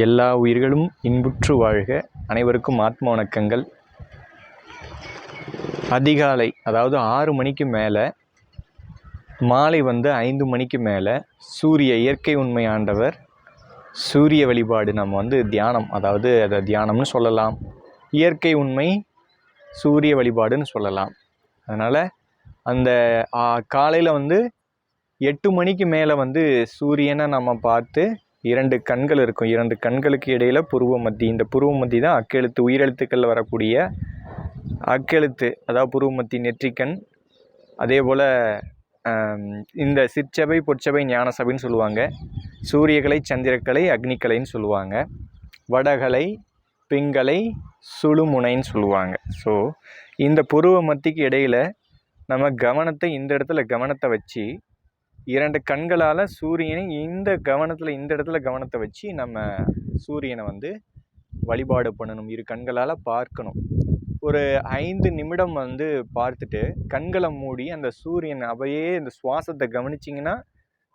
எல்லா உயிர்களும் இன்புற்று வாழ்க. அனைவருக்கும் ஆத்ம வணக்கங்கள். அதிகாலை அதாவது ஆறு மணிக்கு மேலே மாலை வந்து ஐந்து மணிக்கு மேலே சூரிய இயற்கை உண்மை ஆண்டவர் சூரிய வழிபாடு நம்ம வந்து தியானம் அதாவது அதை தியானம்னு சொல்லலாம். இயற்கை உண்மை சூரிய வழிபாடுன்னு சொல்லலாம். அதனால் அந்த காலையில் வந்து எட்டு மணிக்கு மேலே வந்து சூரியனை நம்ம பார்த்து இரண்டு கண்கள் இருக்கும். இரண்டு கண்களுக்கு இடையில் புருவ மத்தி. இந்த புருவ மத்தி தான் அக்கெழுத்து உயிரெழுத்துக்களில் வரக்கூடிய அக்கெழுத்து. அதாவது புருவ மத்தி நெற்றிக்கண். அதே போல் இந்த சிற்சபை பொற்சபை ஞான சபைன்னு சொல்லுவாங்க. சூரியகலை சந்திரக்கலை அக்னிக்கலைன்னு சொல்லுவாங்க. வடகலை பிங்கலை சுழுமுனைன்னு சொல்லுவாங்க. ஸோ இந்த புருவ மத்திக்கு இடையில் நம்ம கவனத்தை இந்த இடத்துல கவனத்தை வச்சு இரண்டு கண்களால் சூரியனை இந்த கவனத்தில் இந்த இடத்துல கவனத்தை வச்சு நம்ம சூரியனை வந்து வழிபாடு பண்ணணும். இரு கண்களால் பார்க்கணும். ஒரு ஐந்து நிமிடம் வந்து பார்த்துட்டு கண்களை மூடி அந்த சூரியன் அவையே இந்த சுவாசத்தை கவனிச்சிங்கன்னா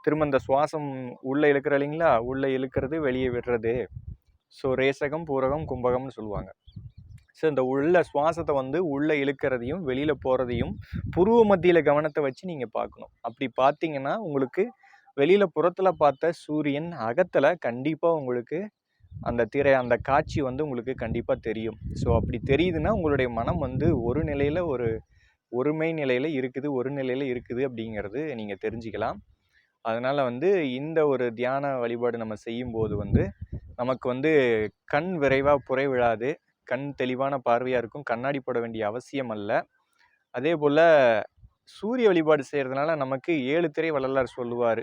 திரும்ப அந்த சுவாசம் உள்ளே இழுக்கிற இல்லைங்களா? உள்ளே இழுக்கிறது வெளியே விடுறது. ஸோ ரேசகம் பூரகம் கும்பகம்னு சொல்லுவாங்க. ஸோ இந்த உள்ள சுவாசத்தை வந்து உள்ளே இழுக்கிறதையும் வெளியில் போகிறதையும் புருவ மத்தியில் கவனத்தை வச்சு நீங்கள் பார்க்கணும். அப்படி பார்த்தீங்கன்னா உங்களுக்கு வெளியில் புறத்தில் பார்த்த சூரியன் அகத்தில் கண்டிப்பாக உங்களுக்கு அந்த திரை அந்த காட்சி வந்து உங்களுக்கு கண்டிப்பாக தெரியும். ஸோ அப்படி தெரியுதுன்னா உங்களுடைய மனம் வந்து ஒரு நிலையில் ஒரு ஒருமை நிலையில் இருக்குது ஒரு நிலையில் இருக்குது அப்படிங்கிறது நீங்கள் தெரிஞ்சுக்கலாம். அதனால் வந்து இந்த ஒரு தியான வழிபாடு நம்ம செய்யும்போது வந்து நமக்கு வந்து கண் விரைவாக புறை விழாது. கண் தெளிவான பார்வையாக இருக்கும். கண்ணாடி போட வேண்டிய அவசியம் அல்ல. அதே போல் சூரிய வழிபாடு செய்கிறதுனால நமக்கு ஏழு திரை வள்ளலார் சொல்லுவார்.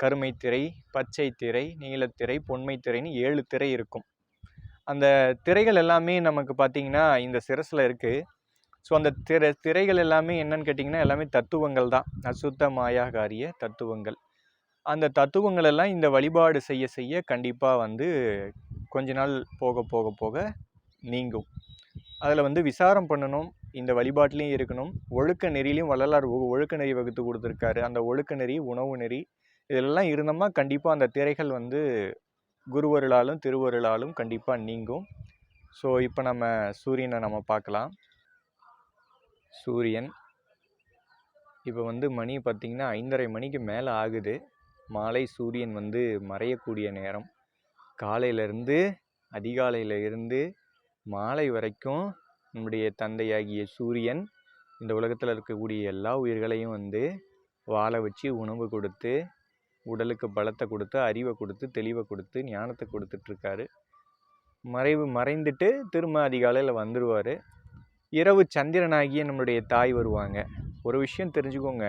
கருமை திரை பச்சை திரை நீலத்திரை பொன்மை திரைன்னு ஏழு திரை இருக்கும். அந்த திரைகள் எல்லாமே நமக்கு பார்த்திங்கன்னா இந்த சிரசில் இருக்குது ஸோ அந்த திரை திரைகள் எல்லாமே என்னன்னு கேட்டிங்கன்னா எல்லாமே தத்துவங்கள் தான். அசுத்த மாயாகாரிய தத்துவங்கள். அந்த தத்துவங்கள் எல்லாம் இந்த வழிபாடு செய்ய செய்ய கண்டிப்பாக வந்து கொஞ்ச நாள் போக போக போக நீங்கும். அதில் வந்து விசாரம் பண்ணணும் இந்த வழிபாட்டிலையும் இருக்கணும். ஒழுக்க நெறியிலையும் வள்ளலார் ஒழுக்க நெறி வகுத்து கொடுத்துருக்காரு. அந்த ஒழுக்க நெறி உணவு நெறி இதெல்லாம் இருந்தோம்னா கண்டிப்பாக அந்த திரைகள் வந்து குருவருளாலும் திருவருளாலும் கண்டிப்பாக நீங்கும். ஸோ இப்போ நம்ம சூரியனை நம்ம பார்க்கலாம். சூரியன் இப்போ வந்து மணி பார்த்திங்கன்னா ஐந்தரை மணிக்கு மேலே ஆகுது. மாலை சூரியன் வந்து மறையக்கூடிய நேரம். காலையிலேருந்து அதிகாலையில் இருந்து மாலை வரைக்கும் நம்முடைய தந்தையாகிய சூரியன் இந்த உலகத்தில் இருக்கக்கூடிய எல்லா உயிர்களையும் வந்து வாழ வச்சு உணவு கொடுத்து உடலுக்கு பலத்தை கொடுத்து அறிவை கொடுத்து தெளிவை கொடுத்து ஞானத்தை கொடுத்துட்ருக்காரு. மறைவு மறைந்துட்டு திரும்ப அதிகாலையில் வந்துடுவார் இரவு சந்திரனாகிய நம்மளுடைய தாய் வருவாங்க. ஒரு விஷயம் தெரிஞ்சுக்கோங்க.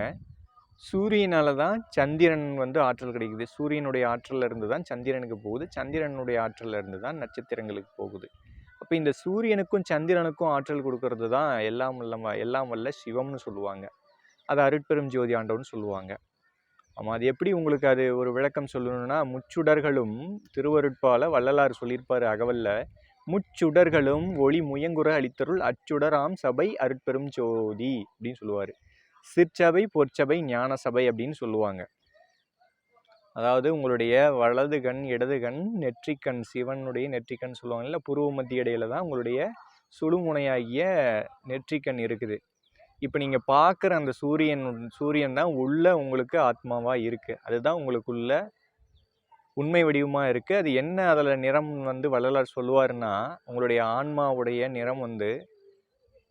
சூரியனால் தான் சந்திரன் வந்து ஆற்றல் கிடைக்குது. சூரியனுடைய ஆற்றலில் இருந்து தான் சந்திரனுக்கு போகுது. சந்திரனுடைய ஆற்றலில் இருந்து தான் நட்சத்திரங்களுக்கு போகுது. அப்போ இந்த சூரியனுக்கும் சந்திரனுக்கும் ஆற்றல் கொடுக்கறது தான் எல்லாம் வல்ல எல்லாம் வல்ல சிவம்னு சொல்லுவாங்க. அது அருட்பெரும் ஜோதி ஆண்டவன்னு சொல்லுவாங்க. ஆமாம் அது எப்படி உங்களுக்கு அது ஒரு விளக்கம் சொல்லணும்னா முச்சுடர்களும் திருவருட்பால வள்ளலார் சொல்லியிருப்பார் அகவல்ல முச்சுடர்களும் ஒளி முயங்குற அளித்தருள் அச்சுடராம் சபை அருட்பெரும் ஜோதி அப்படின்னு சொல்லுவார். சிற்சபை பொற்சபை ஞான சபை அப்படின்னு சொல்லுவாங்க. அதாவது உங்களுடைய வலது கண் இடது கண் நெற்றிக்கண் சிவனுடைய நெற்றிக்கண் சொல்லுவாங்க இல்லை புருவ மத்திய இடையில தான் உங்களுடைய சுழுமுனையாகிய நெற்றிக்கண் இருக்குது. இப்போ நீங்கள் பார்க்குற அந்த சூரியன் சூரியன் தான் உள்ள உங்களுக்கு ஆத்மாவாக இருக்குது அதுதான் உங்களுக்குள்ள உண்மை வடிவமாக இருக்குது அது என்ன அதில் நிறம் வந்து வள்ளலார் சொல்லுவார்னா உங்களுடைய ஆன்மாவுடைய நிறம் வந்து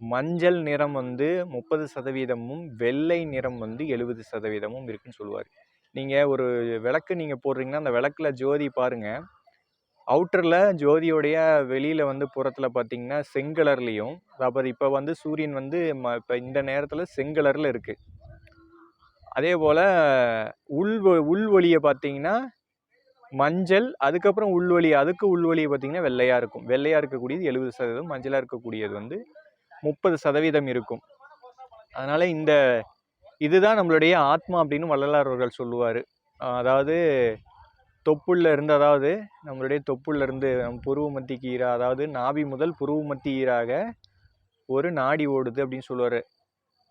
மஞ்சள் நிறம் வந்து முப்பது சதவீதமும் வெள்ளை நிறம் வந்து எழுபது சதவீதமும் இருக்குன்னு சொல்லுவார். நீங்கள் ஒரு விளக்கு நீங்கள் போடுறீங்கன்னா அந்த விளக்கில் ஜோதி பாருங்கள் அவுட்டரில் ஜோதியோடைய வெளியில் வந்து புறத்தில் பார்த்தீங்கன்னா செங்கலர்லேயும் அப்புறம் இப்போ வந்து சூரியன் வந்து ம இப்போ இந்த நேரத்தில் செங்கலரில் இருக்குது அதே போல் உள் உள்வொலியை பார்த்தீங்கன்னா மஞ்சள் அதுக்கப்புறம் உள்வொலி அதுக்கு உள்வொலியை பார்த்தீங்கன்னா வெள்ளையாக இருக்கும். வெள்ளையாக இருக்கக்கூடியது எழுபது சதவீதம் மஞ்சளாக இருக்கக்கூடியது வந்து முப்பது சதவீதம் இருக்கும். அதனால் இந்த இதுதான் நம்மளுடைய ஆத்மா அப்படின்னு வள்ளலார் அவர்கள் சொல்லுவார் அதாவது தொப்புள்ள இருந்து அதாவது நம்மளுடைய தொப்புள்ள இருந்து நம் புருவ மத்திக்கு ஈரா அதாவது நாபி முதல் புருவ மத்தி ஈராக ஒரு நாடி ஓடுது அப்படின்னு சொல்லுவார்.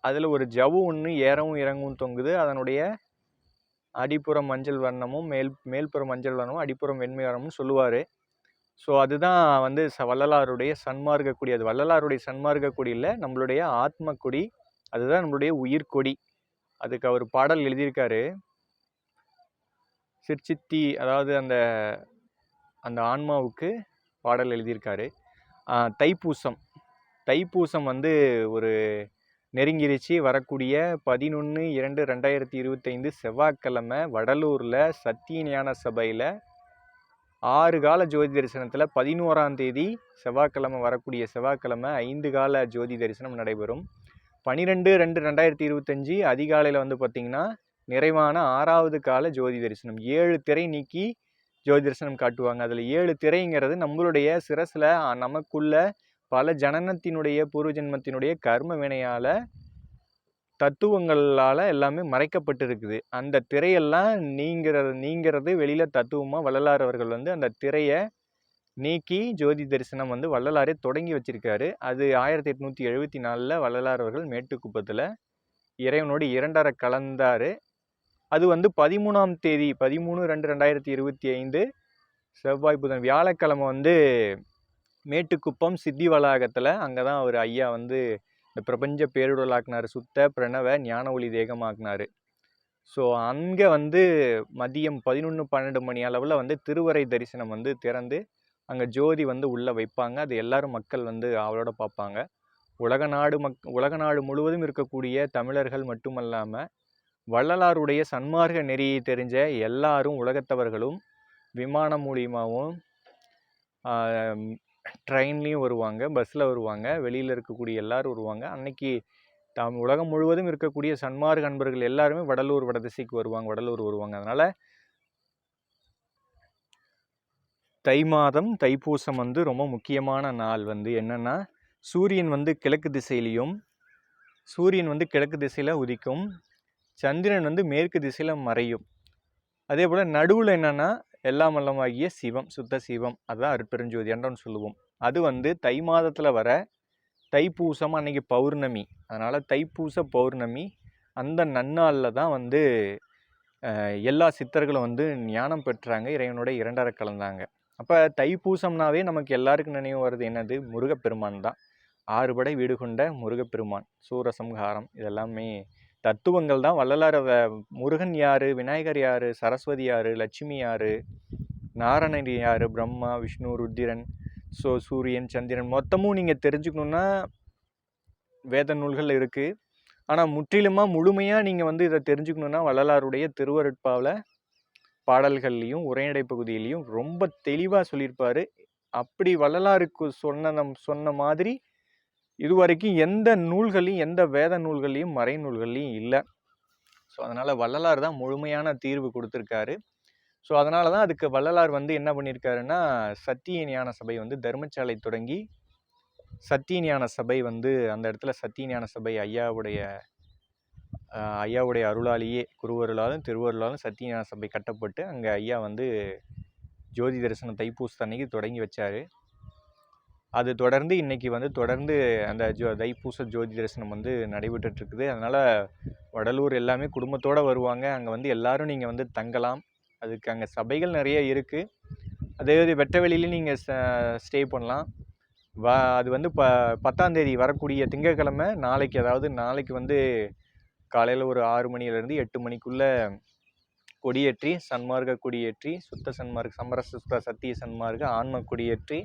அதில் ஒரு ஜவு ஒன்று ஏறவும் இறங்கவும் தொங்குது. அதனுடைய அடிப்புறம் மஞ்சள் வர்ணமும் மேல் மேல்புறம் மஞ்சள் வர்ணமும் அடிப்புறம் வெண்மை வர்ணமும் சொல்லுவார். ஸோ அதுதான் வந்து ச வள்ளலாருடைய சன்மார்க்க கொடி. அது வள்ளலாருடைய சன்மார்க்க கொடி இல்லை நம்மளுடைய ஆத்ம கொடி. அதுதான் நம்மளுடைய உயிர்கொடி அதுக்கு அவர் பாடல் எழுதியிருக்காரு. சிற்சித்தி அதாவது அந்த அந்த ஆன்மாவுக்கு பாடல் எழுதியிருக்காரு. தைப்பூசம். தைப்பூசம் வந்து ஒரு நெருங்கிருச்சு. வரக்கூடிய பதினொன்று இரண்டு ரெண்டாயிரத்தி இருபத்தைந்து செவ்வாய்க்கிழமை வடலூரில் சத்தியஞான சபையில் ஆறு கால ஜோதி தரிசனத்தில் பதினோராம் தேதி செவ்வாய்க்கிழமை வரக்கூடிய செவ்வாய்க்கிழமை ஐந்து கால ஜோதி தரிசனம் நடைபெறும். பனிரெண்டு ரெண்டு ரெண்டாயிரத்தி இருபத்தஞ்சி அதிகாலையில் வந்து பார்த்திங்கன்னா நிறைவான ஆறாவது கால ஜோதி தரிசனம். ஏழு திரை நீக்கி ஜோதி தரிசனம் காட்டுவாங்க. அதில் ஏழு திரைங்கிறது நம்மளுடைய சிரஸில் நமக்குள்ள பல ஜனனத்தினுடைய பூர்வ ஜென்மத்தினுடைய கர்ம வினையால் தத்துவங்களால் எல்லாமே மறைக்கப்பட்டிருக்குது. அந்த திரையெல்லாம் நீங்கிறது நீங்கிறது வெளியில் தத்துவமாக வள்ளலார் அவர்கள் வந்து அந்த திரையை நீக்கி ஜோதி தரிசனம் வந்து வள்ளலாரே தொடங்கி வச்சிருக்காரு. அது ஆயிரத்தி எட்நூற்றி எழுபத்தி நாலில் வள்ளலார் அவர்கள் மேட்டுக்குப்பத்தில் இறைவனோடு இரண்டரை கலந்தார். அது வந்து பதிமூணாம் தேதி பதிமூணு ரெண்டு ரெண்டாயிரத்தி இருபத்தி ஐந்து செவ்வாய் புதன் வியாழக்கிழமை வந்து மேட்டுக்குப்பம் சித்தி வளாகத்தில் அங்கே தான் அவர் ஐயா வந்து இந்த பிரபஞ்ச பேருடலாக்குனார். சுத்த பிரணவ ஞான ஒளி தேகமாக்குனார். ஸோ அங்கே வந்து மதியம் பதினொன்று பன்னெண்டு மணி அளவில் வந்து திருவரை தரிசனம் வந்து திறந்து அங்கே ஜோதி வந்து உள்ளே வைப்பாங்க. அது எல்லாரும் மக்கள் வந்து அவளோட பார்ப்பாங்க. உலக நாடு மக் உலக நாடு முழுவதும் இருக்கக்கூடிய தமிழர்கள் மட்டுமல்லாமல் வள்ளலாருடைய சன்மார்க்க நெறியை தெரிஞ்ச எல்லாரும் உலகத்தவர்களும் விமானம் மூலியமாகவும் ட்ரெயின்லேயும் வருவாங்க பஸ்ஸில் வருவாங்க வெளியில் இருக்கக்கூடிய எல்லாரும் வருவாங்க. அன்னைக்கு தாம் உலகம் முழுவதும் இருக்கக்கூடிய சன்மார்க் அன்பர்கள் எல்லாருமே வடலூர் வடதிசைக்கு வருவாங்க வடலூர் வருவாங்க. அதனால் தை மாதம் தைப்பூசம் வந்து ரொம்ப முக்கியமான நாள் வந்து என்னென்னா சூரியன் வந்து கிழக்கு திசையிலையும் சூரியன் வந்து கிழக்கு திசையில் உதிக்கும் சந்திரன் வந்து மேற்கு திசையில் மறையும். அதே போல் நடுவில் என்னென்னா எல்லாம் வல்லமாகிய சிவம் சுத்த சிவம் அதுதான் அருட்பெருஞ்சோதி என்றும் சொல்லுவோம். அது வந்து தை மாதத்தில் வர தைப்பூசம் அன்னைக்கு பௌர்ணமி. அதனால் தைப்பூச பௌர்ணமி அந்த நன்னாளில் தான் வந்து எல்லா சித்தர்களும் வந்து ஞானம் பெற்றாங்க. இறைவனோட இரண்டரை கலந்தாங்க. அப்போ தைப்பூசம்னாவே நமக்கு எல்லாருக்கும் நினைவு வருது என்னது? முருகப்பெருமான் தான். ஆறுபடை வீடு கொண்ட முருகப்பெருமான் சூரசம்ஹாரம் இதெல்லாமே தத்துவங்கள் தான். வள்ளலார் முருகன் யார்? விநாயகர் யார்? சரஸ்வதி யார்? லட்சுமி யார்? நாராயணன் யார்? பிரம்மா விஷ்ணு ருத்திரன் ஸோ சூரியன் சந்திரன். மொத்தமும் நீங்கள் தெரிஞ்சுக்கணுன்னா வேத நூல்கள் இருக்குது ஆனால் முற்றிலுமாக முழுமையாக நீங்கள் வந்து இதை தெரிஞ்சுக்கணுன்னா வள்ளலாருடைய திருவருட்பாவில் பாடல்கள்லையும் உரைநடை பகுதியிலையும் ரொம்ப தெளிவாக சொல்லியிருப்பார். அப்படி வள்ளலாருக்கு சொன்ன நம் சொன்ன மாதிரி இதுவரைக்கும் எந்த நூல்களையும் எந்த வேத நூல்கள்லையும் மறை நூல்கள்லையும் இல்லை. ஸோ அதனால் வள்ளலார் தான் முழுமையான தீர்வு கொடுத்துருக்காரு. ஸோ அதனால தான் அதுக்கு வள்ளலார் வந்து என்ன பண்ணியிருக்காருன்னா சத்திய ஞான சபை வந்து தர்மசாலை தொடங்கி சத்திய ஞான சபை வந்து அந்த இடத்துல சத்திய ஞான சபை ஐயாவுடைய ஐயாவுடைய அருளாலேயே குருவருளாலும் திருவருளாலும் சத்திய சபை கட்டப்பட்டு அங்கே ஐயா வந்து ஜோதி தரிசனம் தைப்பூசத்து அன்னைக்கு தொடங்கி வச்சார். அது தொடர்ந்து இன்னைக்கு வந்து தொடர்ந்து அந்த ஜோ தைப்பூச ஜோதி தரிசனம் வந்து நடைபெற்றுட்ருக்குது. அதனால் வடலூர் எல்லாமே குடும்பத்தோடு வருவாங்க. அங்கே வந்து எல்லோரும் நீங்கள் வந்து தங்கலாம். அதுக்கு அங்கே சபைகள் நிறைய இருக்குது அதே மாதிரி வெட்டவெளியிலையும் நீங்கள் ஸ்டே பண்ணலாம். வா அது வந்து ப பத்தாந்தேதி வரக்கூடிய திங்கட்கிழமை நாளைக்கு அதாவது நாளைக்கு வந்து காலையில் ஒரு ஆறு மணியிலேருந்து எட்டு மணிக்குள்ளே கொடியேற்றி சன்மார்க்க கொடியேற்றி சுத்த சன்மார்க்க சமரச சுத்த சத்திய சன்மார்க்க ஆன்ம கொடியேற்றி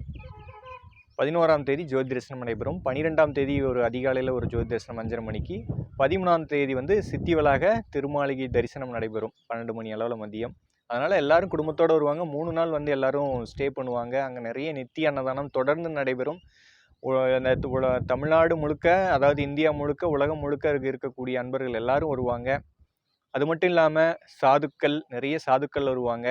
பதினோராம் தேதி ஜோதி தரிசனம் நடைபெறும். பன்னிரெண்டாம் தேதி ஒரு அதிகாலையில் ஒரு ஜோதி தரிசனம் அஞ்சரை மணிக்கு. பதிமூணாம் தேதி வந்து சித்தி வளாக திருமாளிகை தரிசனம் நடைபெறும். பன்னெண்டு மணி அளவில் மதியம். அதனால் எல்லாரும் குடும்பத்தோடு வருவாங்க. மூணு நாள் வந்து எல்லாரும் ஸ்டே பண்ணுவாங்க. அங்கே நிறைய நித்திய அன்னதானம் தொடர்ந்து நடைபெறும். தமிழ்நாடு முழுக்க அதாவது இந்தியா முழுக்க உலகம் முழுக்க இருக்கக்கூடிய அன்பர்கள் எல்லாரும் வருவாங்க. அது மட்டும் இல்லாமல் சாதுக்கள் நிறைய சாதுக்கள் வருவாங்க.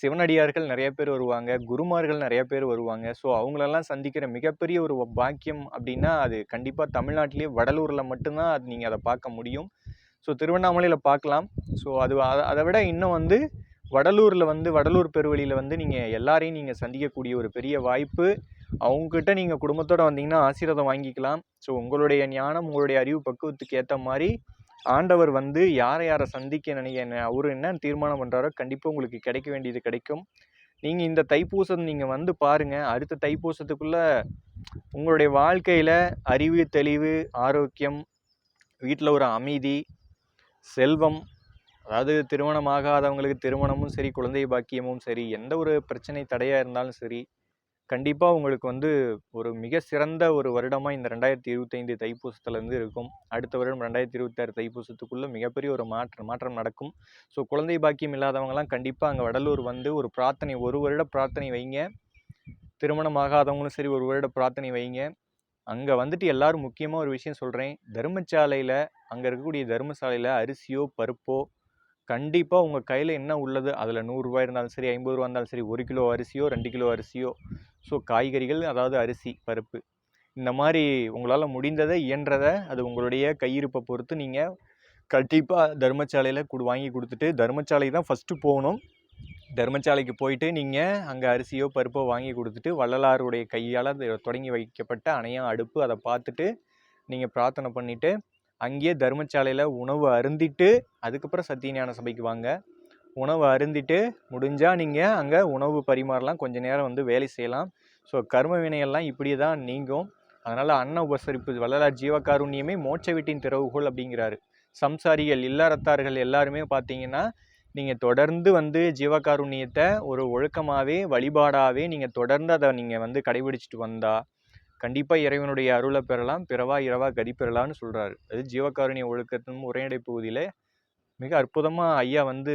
சிவனடியார்கள் நிறைய பேர் வருவாங்க. குருமார்கள் நிறைய பேர் வருவாங்க. ஸோ அவங்களெல்லாம் சந்திக்கிற மிகப்பெரிய ஒரு பாக்கியம் அப்படின்னா அது கண்டிப்பாக தமிழ்நாட்டிலேயே வடலூரில் மட்டும்தான் அது நீங்கள் அதை பார்க்க முடியும். ஸோ திருவண்ணாமலையில் பார்க்கலாம். ஸோ அது அதை விட இன்னும் வந்து வடலூரில் வந்து வடலூர் பெருவழியில் வந்து நீங்கள் எல்லாரையும் நீங்கள் சந்திக்கக்கூடிய ஒரு பெரிய வாய்ப்பு. அவங்கக்கிட்ட நீங்கள் குடும்பத்தோடு வந்தீங்கன்னா ஆசீர்வாதம் வாங்கிக்கலாம். ஸோ உங்களுடைய ஞானம் உங்களுடைய அறிவு பக்குவத்துக்கு ஏற்ற மாதிரி ஆண்டவர் வந்து யாரை யாரை சந்திக்க நினைக்க அவரு என்ன தீர்மானம் பண்ணுறாரோ கண்டிப்பாக உங்களுக்கு கிடைக்க வேண்டியது கிடைக்கும். நீங்கள் இந்த தைப்பூசம் நீங்கள் வந்து பாருங்கள் அடுத்த தைப்பூசத்துக்குள்ளே உங்களுடைய வாழ்க்கையில் அறிவு தெளிவு ஆரோக்கியம் வீட்டில் ஒரு அமைதி செல்வம் அதாவது திருமணமாகாதவங்களுக்கு திருமணமும் சரி குழந்தை பாக்கியமும் சரி எந்த ஒரு பிரச்சனை தடையாக இருந்தாலும் சரி கண்டிப்பாக உங்களுக்கு வந்து ஒரு மிக சிறந்த ஒரு வருடமாக இந்த ரெண்டாயிரத்தி இருபத்தைந்து தைப்பூசத்துலேருந்து இருக்கும். அடுத்த வருடம் ரெண்டாயிரத்தி இருபத்தாறு தைப்பூசத்துக்குள்ளே மிகப்பெரிய ஒரு மாற்றம் மாற்றம் நடக்கும். ஸோ குழந்தை பாக்கியம் இல்லாதவங்கலாம் கண்டிப்பாக அங்கே வடலூர் வந்து ஒரு பிரார்த்தனை ஒரு வருட பிரார்த்தனை வைங்க. திருமணம் ஆகாதவங்களும் சரி ஒரு வருட பிரார்த்தனை வைங்க. அங்கே வந்துட்டு எல்லாரும் முக்கியமாக ஒரு விஷயம் சொல்கிறேன் தர்மசாலையில் அங்கே இருக்கக்கூடிய தர்மசாலையில் அரிசியோ பருப்போ கண்டிப்பாக உங்கள் கையில் என்ன உள்ளது? அதில் நூறுரூவா இருந்தாலும் சரி ஐம்பது ரூபா இருந்தாலும் சரி ஒரு கிலோ அரிசியோ ரெண்டு கிலோ அரிசியோ ஸோ காய்கறிகள் அதாவது அரிசி பருப்பு இந்த மாதிரி உங்களால் முடிந்ததை இயன்றதை அது உங்களுடைய கையிருப்பை பொறுத்து நீங்கள் கண்டிப்பாக தர்மசாலையில் கொடு வாங்கி கொடுத்துட்டு தர்மசாலை தான் ஃபஸ்ட்டு போகணும். தர்மசாலைக்கு போயிட்டு நீங்கள் அங்கே அரிசியோ பருப்போ வாங்கி கொடுத்துட்டு வள்ளலாருடைய கையால் தொடங்கி வைக்கப்பட்ட அணையா அடுப்பு அதை பார்த்துட்டு நீங்கள் பிரார்த்தனை பண்ணிவிட்டு அங்கேயே தர்மசாலையில் உணவு அருந்திட்டு அதுக்கப்புறம் சத்தியஞான சபைக்கு வாங்க. உணவு அருந்திட்டு முடிஞ்சால் நீங்கள் அங்கே உணவு பரிமாறலாம் கொஞ்சம் நேரம் வந்து வேலை செய்யலாம். ஸோ கர்ம வினையெல்லாம் இப்படி தான் நீங்கும். அதனால் அன்ன உபசரிப்பு வள்ளலார் ஜீவகாருண்யமே மோட்ச வீட்டின் திறவுகோல் அப்படிங்கிறாரு. சம்சாரிகள் இல்லறத்தார்கள் எல்லாருமே பார்த்தீங்கன்னா நீங்கள் தொடர்ந்து வந்து ஜீவகாருண்யத்தை ஒரு ஒழுக்கமாகவே வழிபாடாகவே நீங்கள் தொடர்ந்து அதை நீங்கள் வந்து கடைபிடிச்சிட்டு வந்தால் கண்டிப்பாக இறைவனுடைய அருளை பெறலாம் பிறவா இரவா கதி பெறலாம்னு சொல்கிறாரு அது ஜீவகாருண்ய ஒழுக்கத்தின் உரைநடை பகுதியில் மிக அற்புதமாக ஐயா வந்து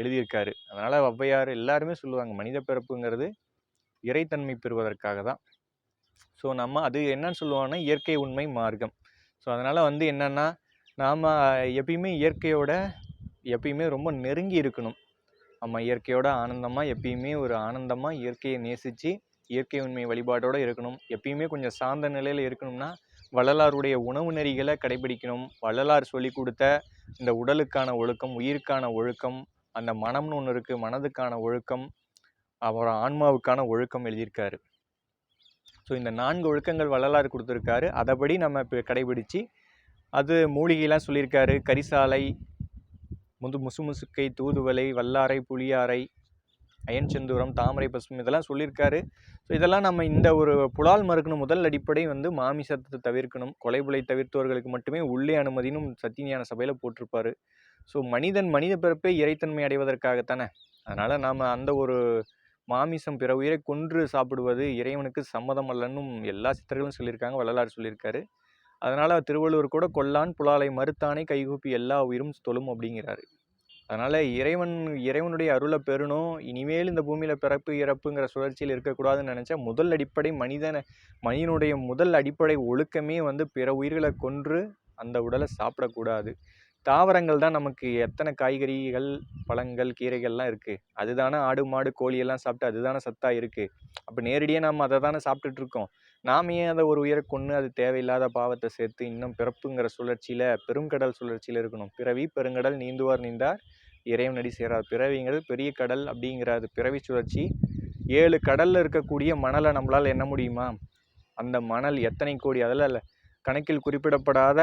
எழுதியிருக்காரு. அதனால் ஒவ்வையார் எல்லாருமே சொல்லுவாங்க மனித பிறப்புங்கிறது இறைத்தன்மை பெறுவதற்காக தான். ஸோ நம்ம அது என்னன்னு சொல்லுவாங்கன்னா இயற்கை உண்மை மார்க்கம். ஸோ அதனால் வந்து என்னென்னா நாம் எப்பயுமே இயற்கையோட எப்பயுமே ரொம்ப நெருங்கி இருக்கணும். நம்ம இயற்கையோட ஆனந்தமாக எப்பயுமே ஒரு ஆனந்தமாக இயற்கையை நேசித்து இயற்கை உண்மை வழிபாட்டோடு இருக்கணும். எப்பயுமே கொஞ்சம் சார்ந்த நிலையில் இருக்கணும்னா வள்ளலாருடைய உணவு நெறிகளை கடைபிடிக்கணும். வள்ளலார் சொல்லி கொடுத்த இந்த உடலுக்கான ஒழுக்கம் உயிருக்கான ஒழுக்கம் அந்த மனம்னு ஒன்று இருக்குது மனதுக்கான ஒழுக்கம் அப்புறம் ஆன்மாவுக்கான ஒழுக்கம் எழுதியிருக்காரு. ஸோ இந்த நான்கு ஒழுக்கங்கள் வள்ளலார் கொடுத்துருக்காரு. அதைப்படி நம்ம இப்போ கடைபிடித்து அது மூலிகைலாம் சொல்லியிருக்காரு. கரிசாலை முது முசுமுசுக்கை தூதுவளை வல்லாரை புளியாரை அயன் செந்தூரம் தாமரை பசும் இதெல்லாம் சொல்லியிருக்காரு. ஸோ இதெல்லாம் நம்ம இந்த ஒரு புலால் மறுக்கணும். முதல் அடிப்படை வந்து மாமிசத்தை தவிர்க்கணும். கொலைபுலை தவிர்த்தவர்களுக்கு மட்டுமே உள்ளே அனுமதினும் சத்தியஞான சபையில் போட்டிருப்பார். ஸோ மனிதன் மனித பிறப்பே இறைத்தன்மை அடைவதற்காகத்தானே? அதனால் நாம் அந்த ஒரு மாமிசம் பிற உயிரை கொன்று சாப்பிடுவது இறைவனுக்கு சம்மதம் அல்லன்னும் எல்லா சித்தர்களும் சொல்லியிருக்காங்க. வள்ளலார் சொல்லியிருக்காரு. அதனால் திருவள்ளுவர் கூட கொல்லான் புலாலை மறுத்தானே கைகூப்பி எல்லா உயிரும் தொழும் அப்படிங்கிறாரு. அதனால் இறைவன் இறைவனுடைய அருளை பெறணும். இனிமேல் இந்த பூமியில் பிறப்பு இறப்புங்கிற சுழற்சியில் இருக்கக்கூடாதுன்னு நினச்சா முதல் அடிப்படை மனிதனை மனிதனுடைய முதல் அடிப்படை ஒழுக்கமே வந்து பிற உயிர்களை கொன்று அந்த உடலை சாப்பிடக்கூடாது. தாவரங்கள் தான் நமக்கு எத்தனை காய்கறிகள் பழங்கள் கீரைகள்லாம் இருக்குது அதுதானே ஆடு மாடு கோழியெல்லாம் சாப்பிட்டு அதுதானே சத்தாக இருக்குது அப்போ நேரடியாக நம்ம அதை தானே சாப்பிட்டுட்ருக்கோம் நாம் ஏன் அதை ஒரு உயிரை கொன்று அது தேவையில்லாத பாவத்தை சேர்த்து இன்னும் பிறப்புங்கிற சுழற்சியில் பெருங்கடல் சுழற்சியில் இருக்கணும். பிறவி பெருங்கடல் நீந்துவார் நீந்தார் இறைவனடி சேரார் பிறவிங்கிறது பெரிய கடல் அப்படிங்கிற அது பிறவி சுழற்சி. ஏழு கடலில் இருக்கக்கூடிய மணலை நம்மளால் என்ன முடியுமா? அந்த மணல் எத்தனை கோடி? அதில் கணக்கில் குறிப்பிடப்படாத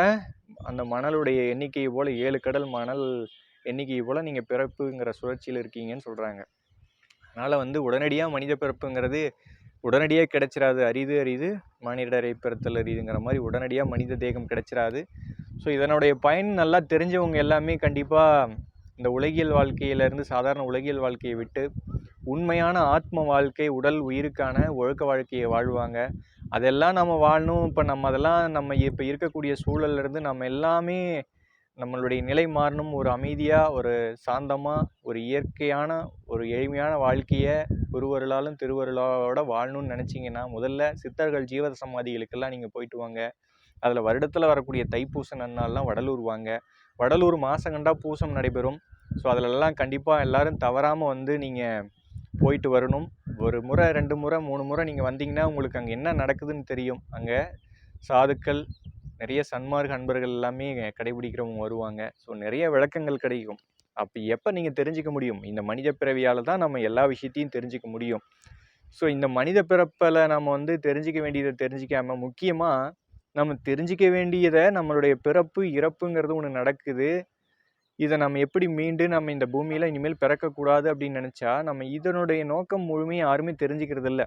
அந்த மணலுடைய எண்ணிக்கையை போல் ஏழு கடல் மணல் எண்ணிக்கையை போல் நீங்கள் பிறப்புங்கிற சுழற்சியில் இருக்கீங்கன்னு சொல்கிறாங்க அதனால் வந்து உடனடியாக மனித பிறப்புங்கிறது உடனடியாக கிடச்சிடாது அரிது அரிது. மானிடரை பிறத்தல் அரிதுங்கிற மாதிரி உடனடியாக மனித தேகம் கிடைச்சிராது. ஸோ இதனுடைய பயன் நல்லா தெரிஞ்சவங்க எல்லாமே கண்டிப்பாக இந்த உலகியல் வாழ்க்கையிலேருந்து சாதாரண உலகியல் வாழ்க்கையை விட்டு உண்மையான ஆத்ம வாழ்க்கை உடல் உயிருக்கான ஒழுக்க வாழ்க்கையை வாழ்வாங்க. அதெல்லாம் நம்ம வாழணும். இப்போ நம்ம அதெல்லாம் நம்ம இப்போ இருக்கக்கூடிய சூழல்லேருந்து நம்ம எல்லாமே நம்மளுடைய நிலை மாறணும் ஒரு அமைதியாக ஒரு சாந்தமாக ஒரு இயற்கையான ஒரு எளிமையான வாழ்க்கையை குருவருளாலும் திருவருளாவோட வாழணும்னு நினச்சிங்கன்னா முதல்ல சித்தர்கள் ஜீவத சமாதிகளுக்கெல்லாம் நீங்கள் போயிட்டு வாங்க. அதில் வருடத்தில் வரக்கூடிய தைப்பூச நன்னாள்லாம் வடலூர் வாங்க. வடலூர் மாதம் கண்டா பூசம் நடைபெறும். ஸோ அதிலெல்லாம் கண்டிப்பாக எல்லோரும் தவறாமல் வந்து நீங்கள் போயிட்டு வரணும். ஒரு முறை ரெண்டு முறை மூணு முறை நீங்கள் வந்தீங்கன்னா உங்களுக்கு அங்கே என்ன நடக்குதுன்னு தெரியும். அங்கே சாதுக்கள் நிறைய சன்மார்க் அன்பர்கள் எல்லாமே கடைபிடிக்கிறவங்க வருவாங்க. ஸோ நிறைய விளக்கங்கள் கிடைக்கும். அப்போ எப்போ நீங்கள் தெரிஞ்சிக்க முடியும்? இந்த மனித பிறவியால் தான் நம்ம எல்லா விஷயத்தையும் தெரிஞ்சிக்க முடியும். ஸோ இந்த மனித பிறப்பில் நம்ம வந்து தெரிஞ்சிக்க வேண்டியதை தெரிஞ்சிக்காமல் முக்கியமாக நம்ம தெரிஞ்சிக்க வேண்டியதை நம்மளுடைய பிறப்பு இறப்புங்கிறது ஒன்று நடக்குது. இதை நம்ம எப்படி மீண்டு நம்ம இந்த பூமியில் இனிமேல் பிறக்கக்கூடாது அப்படின்னு நினச்சா நம்ம இதனுடைய நோக்கம் முழுமையாக யாருமே தெரிஞ்சுக்கிறது இல்லை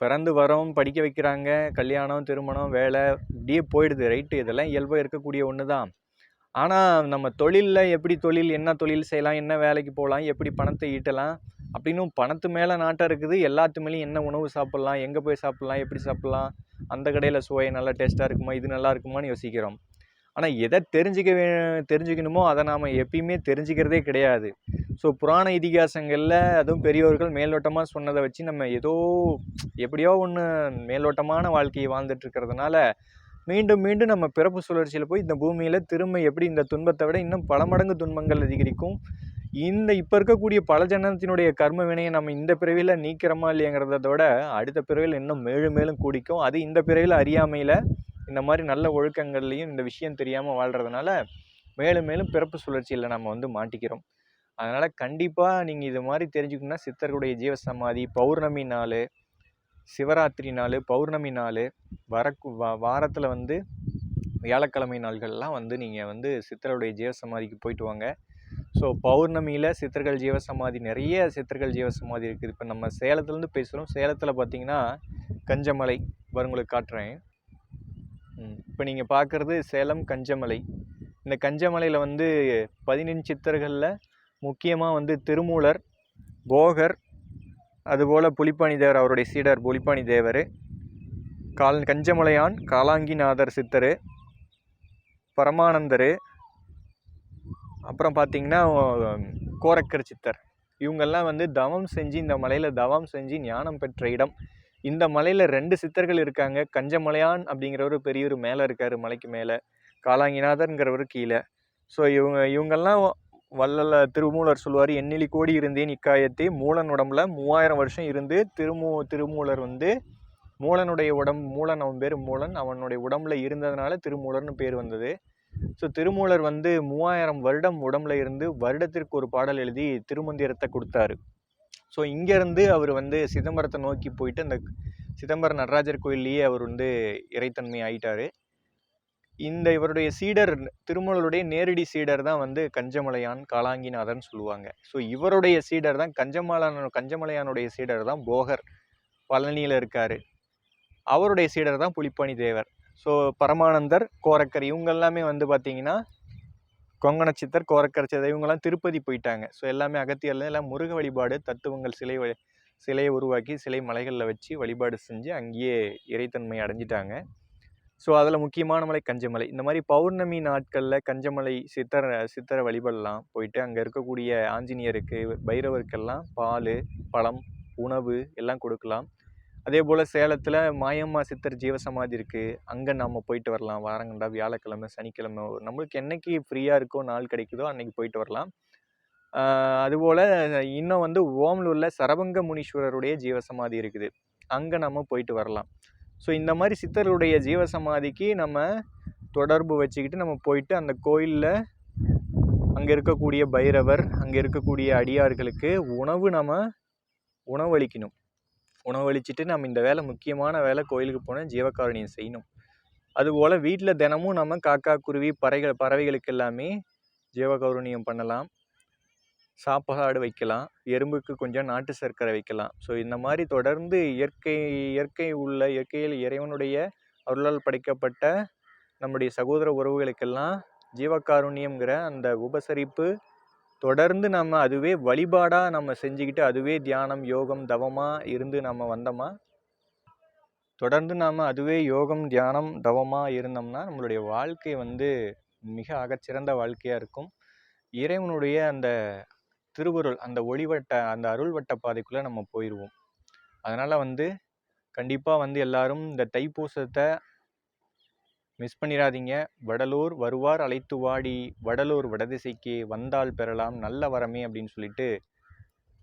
பிறந்து வரோம் படிக்க வைக்கிறாங்க கல்யாணம் திருமணம் வேலை இப்படியே போயிடுது ரைட்டு இதெல்லாம் இயல்பாக இருக்கக்கூடிய ஒன்று தான் ஆனால் நம்ம தொழிலில் எப்படி தொழில் என்ன தொழில் செய்யலாம் என்ன வேலைக்கு போகலாம் எப்படி பணத்தை ஈட்டலாம் அப்படின்னும் பணத்து மேலே நாட்டம் இருக்குது. எல்லாத்து மேலேயும் என்ன உணவு சாப்பிட்லாம் எங்கே போய் சாப்பிட்லாம் எப்படி சாப்பிட்லாம் அந்த கடையில் சுவை நல்லா டேஸ்ட்டாக இருக்குமா இது நல்லா இருக்குமான்னு யோசிக்கிறோம். ஆனால் எதை தெரிஞ்சுக்க வே தெரிஞ்சுக்கணுமோ அதை நாம் எப்பயுமே தெரிஞ்சுக்கிறதே கிடையாது. ஸோ புராண இதிகாசங்களில் அதுவும் பெரியோர்கள் மேலோட்டமாக சொன்னதை வச்சு நம்ம ஏதோ எப்படியோ ஒன்று மேலோட்டமான வாழ்க்கையை வாழ்ந்துட்டுருக்கிறதுனால மீண்டும் மீண்டும் நம்ம பிறப்பு சுழற்சியில் போய் இந்த பூமியில் திரும்ப எப்படி இந்த துன்பத்தை விட இன்னும் பல மடங்கு துன்பங்கள் அதிகரிக்கும். இந்த இப்போ இருக்கக்கூடிய பல ஜனத்தினுடைய கர்ம வினையை நம்ம இந்த பிறவியில் நீக்கிறோமா இல்லைங்கிறத விட அடுத்த பிறவியில் இன்னும் மேலும் மேலும் கூடிக்கும். அது இந்த பிறவியில் அறியாமையில் இந்த மாதிரி நல்ல ஒழுக்கங்கள்லையும் இந்த விஷயம் தெரியாமல் வாழ்கிறதுனால மேலும் மேலும் பிறப்பு சுழற்சியில் நம்ம வந்து மாட்டிக்கிறோம். அதனால் கண்டிப்பாக நீங்கள் இது மாதிரி தெரிஞ்சுக்கணுன்னா சித்தர்களுடைய ஜீவசமாதி பௌர்ணமி நாள் சிவராத்திரி நாள் பௌர்ணமி நாள் வரக்கு வா வாரத்தில் வந்து வியாழக்கிழமை நாள்கள்லாம் வந்து நீங்கள் வந்து சித்தருடைய ஜீவசமாதிக்கு போயிட்டு வாங்க. ஸோ பௌர்ணமியில் சித்தர்கள் ஜீவசமாதி நிறைய சித்தர்கள் ஜீவசமாதி இருக்குது. இப்போ நம்ம சேலத்துலேருந்து பேசுகிறோம் சேலத்தில் பார்த்தீங்கன்னா கஞ்சமலை வருங்களுக்கு காட்டுறேன். இப்போ நீங்கள் பார்க்குறது சேலம் கஞ்சமலை. இந்த கஞ்சமலையில் வந்து பதினெண் சித்தர்களில் முக்கியமாக வந்து திருமூலர் போகர் அதுபோல் புலிப்பாணி தேவர் அவருடைய சீடர் புலிப்பாணி தேவர் கால் கஞ்சமலையான் காலாங்கிநாதர் சித்தர் பரமானந்தர் அப்புறம் பார்த்தீங்கன்னா கோரக்கர் சித்தர். இவங்கெல்லாம் வந்து தவம் செஞ்சு இந்த மலையில் தவம் செஞ்சு ஞானம் பெற்ற இடம். இந்த மலையில் ரெண்டு சித்தர்கள் இருக்காங்க. கஞ்சமலையான் அப்படிங்கிறவர் பெரியவர் மேலே இருக்கார் மலைக்கு மேலே. காலாங்கிநாதர்ங்கிறவர் கீழே. ஸோ இவங்க இவங்கெல்லாம் வள்ளல திருமூலர் சொல்லுவார் எண்ணிலி கோடி இருந்தேன் இக்காயத்தை மூலன் உடம்புல மூவாயிரம் வருஷம் இருந்து திருமூ திருமூலர் வந்து மூலனுடைய உடம்பு மூலன் அவன் பேர் மூலன் அவனுடைய உடம்புல இருந்ததுனால திருமூலர்னு பேர் வந்தது. ஸோ திருமூலர் வந்து மூவாயிரம் வருடம் உடம்புல இருந்து வருடத்திற்கு ஒரு பாடல் எழுதி திருமந்திரத்தை கொடுத்தாரு. ஸோ இங்கேருந்து அவர் வந்து சிதம்பரத்தை நோக்கி போயிட்டு அந்த சிதம்பரம் நடராஜர் கோயில்லையே அவர் வந்து இறைத்தன்மை ஆயிட்டார். இந்த இவருடைய சீடர் திருமலருடைய நேரடி சீடர் தான் வந்து கஞ்சமலையான் காலாங்கிநாதன் சொல்லுவாங்க. ஸோ இவருடைய சீடர் தான் கஞ்சமலான கஞ்சமலையானுடைய சீடர் தான் போகர் பழனியில் இருக்கார். அவருடைய சீடர் தான் புலிப்பணி தேவர் ஸோ பரமானந்தர் கோரக்கர் இவங்க எல்லாமே வந்து பார்த்திங்கன்னா கொங்கண சித்தர் கோரக்கர் சித்தர் இவங்கெல்லாம் திருப்பதி போயிட்டாங்க. ஸோ எல்லாமே அகத்தியரில் எல்லாம் முருக வழிபாடு தத்துவங்கள் சிலை சிலையை உருவாக்கி சிலை மலைகளில் வச்சு வழிபாடு செஞ்சு அங்கேயே இறைத்தன்மை அடைஞ்சிட்டாங்க. ஸோ அதில் முக்கியமான மலை கஞ்சமலை. இந்த மாதிரி பௌர்ணமி நாட்களில் கஞ்சமலை சித்தர் சித்தரை வழிபடலாம் போயிட்டு அங்கே இருக்கக்கூடிய ஆஞ்சநேயருக்கு பைரவருக்கெல்லாம் பால் பழம் உணவு எல்லாம் கொடுக்கலாம். அதே போல் சேலத்தில் மாயம்மா சித்தர் ஜீவசமாதி இருக்குது அங்கே நாம் போயிட்டு வரலாம். வாரங்கண்டா வியாழக்கிழமை சனிக்கிழமை நம்மளுக்கு என்றைக்கு ஃப்ரீயாக இருக்கோ நாள் கிடைக்குதோ அன்றைக்கி போயிட்டு வரலாம். அதுபோல் இன்னும் வந்து ஓமலூரில் சரபங்க முனீஸ்வரருடைய ஜீவசமாதி இருக்குது. அங்கே நம்ம போயிட்டு வரலாம். ஸோ இந்த மாதிரி சித்தருடைய ஜீவசமாதிக்கு நம்ம தொடர்பு வச்சுக்கிட்டு நம்ம போயிட்டு அந்த கோயிலில் அங்கே இருக்கக்கூடிய பைரவர் அங்கே இருக்கக்கூடிய அடியார்களுக்கு உணவு நம்ம உணவளிக்கணும். உணவளிச்சுட்டு நம்ம இந்த வேலை முக்கியமான வேலை கோயிலுக்கு போனால் ஜீவகாருணியம் செய்யணும். அதுபோல் வீட்டில் தினமும் நம்ம காக்கா குருவி பறைகள் பறவைகளுக்கு எல்லாமே ஜீவகௌரணியம் பண்ணலாம். சாப்பாடு வைக்கலாம். எறும்புக்கு கொஞ்சம் நாட்டு சர்க்கரை வைக்கலாம். ஸோ இந்த மாதிரி தொடர்ந்து இயற்கை இயற்கை உள்ள இயற்கையில் இறைவனுடைய அருளால் படைக்கப்பட்ட நம்முடைய சகோதர உறவுகளுக்கெல்லாம் ஜீவகாருண்யம்ங்கிற அந்த உபசரிப்பு தொடர்ந்து நம்ம அதுவே வழிபாடாக நம்ம செஞ்சுக்கிட்டு அதுவே தியானம் யோகம் தவமாக இருந்து நம்ம வந்தோமா? தொடர்ந்து நாம் அதுவே யோகம் தியானம் தவமாக இருந்தோம்னா நம்மளுடைய வாழ்க்கை வந்து மிக அகச்சிறந்த வாழ்க்கையாக இருக்கும். இறைவனுடைய அந்த திருவருள் அந்த ஒளிவட்ட அந்த அருள் வட்ட பாதைக்குள்ளே நம்ம போயிடுவோம் அதனால் வந்து கண்டிப்பாக வந்து எல்லாரும் இந்த தைப்பூசத்தை மிஸ் பண்ணிடாதீங்க வடலூர் வருவார் அழைத்து வாடி. வடலூர் வடதிசைக்கு வந்தால் பெறலாம். நல்ல வரமே அப்படின்னு சொல்லிட்டு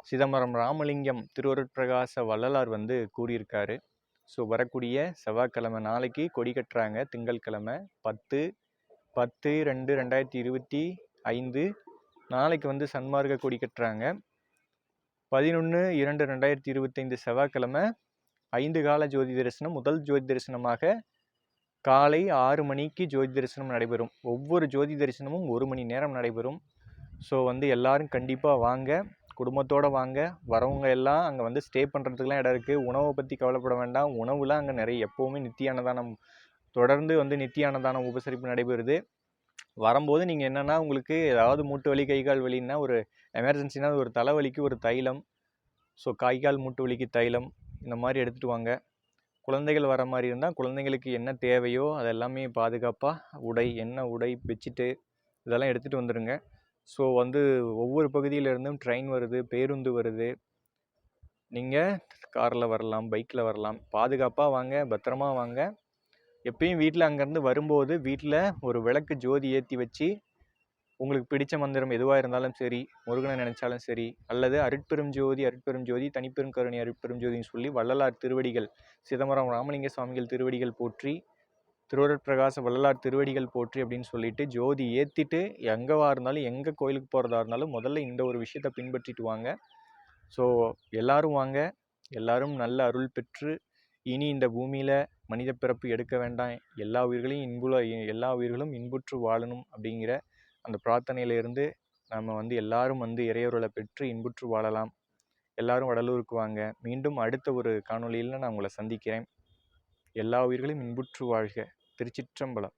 சிதம்பரம் ராமலிங்கம் திருவருட்பிரகாச வள்ளலார் வந்து கூறியிருக்காரு. ஸோ வரக்கூடிய செவ்வாய்க்கிழமை நாளைக்கு கொடி கட்டுறாங்க. திங்கட்கிழமை பத்து பத்து ரெண்டு ரெண்டாயிரத்தி இருபத்தி ஐந்து. நாளைக்கு வந்து சன்மார்க்க கொடி கட்டுறாங்க. பதினொன்று இரண்டு ரெண்டாயிரத்தி இருபத்தைந்து செவ்வாய்க்கிழமை ஐந்து கால ஜோதி தரிசனம் முதல் ஜோதி தரிசனமாக காலை ஆறு மணிக்கு ஜோதி தரிசனம் நடைபெறும். ஒவ்வொரு ஜோதி தரிசனமும் ஒரு மணி நேரம் நடைபெறும். ஸோ வந்து எல்லோரும் கண்டிப்பாக வாங்க. குடும்பத்தோடு வாங்க. வரவங்க எல்லாம் அங்கே வந்து ஸ்டே பண்ணுறதுக்குலாம் இடம் இருக்குது உணவை பற்றி கவலைப்பட வேண்டாம். உணவுலாம் அங்கே நிறைய எப்போவுமே நித்திய அன்னதானம் தொடர்ந்து வந்து நித்திய அன்னதானம் உபசரிப்பு நடைபெறுது. வரும்போது நீங்கள் என்னென்னா உங்களுக்கு ஏதாவது மூட்டு வலி கை கால் வலின்னா ஒரு எமர்ஜென்சினா ஒரு தலைவலிக்கு ஒரு தைலம். ஸோ கை கால் மூட்டு வலிக்கு தைலம். இந்த மாதிரி எடுத்துகிட்டு வாங்க. குழந்தைகள் வர மாதிரி இருந்தால் குழந்தைங்களுக்கு என்ன தேவையோ அதெல்லாமே பாதுகாப்பாக உடை என்ன உடை பெட்ஷீட்டு இதெல்லாம் எடுத்துகிட்டு வந்துடுங்க ஸோ வந்து ஒவ்வொரு பகுதியிலேருந்தும் ட்ரெயின் வருது பேருந்து வருது. நீங்கள் காரில் வரலாம் பைக்கில் வரலாம். பாதுகாப்பாக வாங்க பத்திரமா வாங்க. எப்பயும் வீட்டில் அங்கேருந்து வரும்போது வீட்டில் ஒரு விளக்கு ஜோதி ஏற்றி வச்சு உங்களுக்கு பிடிச்ச மந்திரம் எதுவாக இருந்தாலும் சரி முருகனை நினச்சாலும் சரி அல்லது அருட்பெரும் ஜோதி அருட்பெரும் ஜோதி தனிப்பெரும் கருணை அருட்பெரும் ஜோதின்னு சொல்லி வள்ளலார் திருவடிகள் சிதம்பரம் ராமலிங்க சுவாமிகள் திருவடிகள் போற்றி திருவருட்பிரகாச வள்ளலார் திருவடிகள் போற்றி அப்படின்னு சொல்லிட்டு ஜோதி ஏற்றிட்டு எங்கேவா இருந்தாலும் எங்கே கோயிலுக்கு போகிறதா இருந்தாலும் முதல்ல இந்த ஒரு விஷயத்தை பின்பற்றிட்டு வாங்க. ஸோ எல்லாரும் வாங்க. எல்லாரும் நல்ல அருள் பெற்று இனி இந்த பூமியில் மனித பிறப்பு எடுக்க வேண்டாம். எல்லா உயிர்களையும் இன்புல எல்லா உயிர்களும் இன்புற்று வாழணும் அப்படிங்கிற அந்த பிரார்த்தனையிலிருந்து நம்ம வந்து எல்லாரும் வந்து இறையொருளை பெற்று இன்புற்று வாழலாம். எல்லாரும் வடலூருக்கு வாங்க. மீண்டும் அடுத்த ஒரு காணொளியில் நான் உங்களை சந்திக்கிறேன். எல்லா உயிர்களும் இன்புற்று வாழ்க. திருச்சிற்றம்பலம்.